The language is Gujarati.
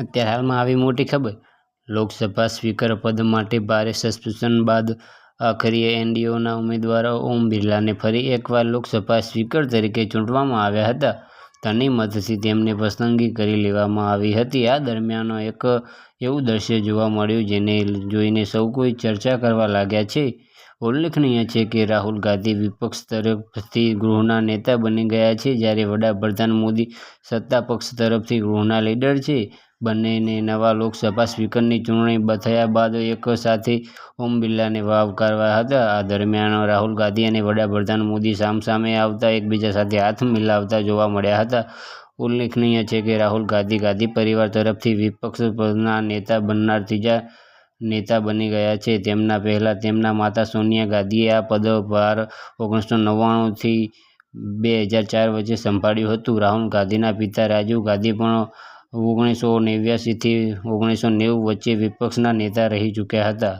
અત્યારે હાલમાં આવી મોટી ખબર. લોકસભા સ્પીકર પદ માટે ભારે સસ્પેન્શન બાદ આખરે એનડીઓના ઉમેદવાર ઓમ બિરલાને ફરી એકવાર લોકસભા સ્પીકર તરીકે ચૂંટવામાં આવ્યા હતા. તેની મદદથી તેમની પસંદગી કરી લેવામાં આવી હતી. આ દરમિયાન એક એવું દ્રશ્ય જોવા મળ્યું જેને જોઈને સૌ કોઈ ચર્ચા કરવા લાગ્યા છે. ઉલ્લેખનીય છે કે રાહુલ ગાંધી વિપક્ષ તરફથી ગૃહના નેતા બની ગયા છે, જ્યારે વડાપ્રધાન મોદી સત્તા પક્ષ તરફથી ગૃહના લીડર છે. બંનેને નવા લોકસભા સ્પીકરની ચૂંટણી થયા બાદ એક સાથે ઓમ બિરલાને આવકાર્યા હતા. આ દરમિયાન રાહુલ ગાંધી અને વડાપ્રધાન મોદી સામસામે આવતા એકબીજા સાથે હાથ મિલાવતા જોવા મળ્યા હતા. ઉલ્લેખનીય છે કે રાહુલ ગાંધી ગાંધી પરિવાર તરફથી વિપક્ષ નેતા બનનાર ત્રીજા નેતા બની ગયા છે. તેમના પહેલા તેમના માતા સોનિયા ગાંધીએ આ પદભાર ઓગણીસો નવ્વાણુંથી બે હજાર ચાર વચ્ચે સંભાળ્યું હતું. રાહુલ ગાંધીના પિતા રાજીવ ગાંધી પણ ઓગણીસો નેવ્યાસીથી ઓગણીસો નેવું વચ્ચે વિપક્ષના નેતા રહી ચૂક્યા હતા.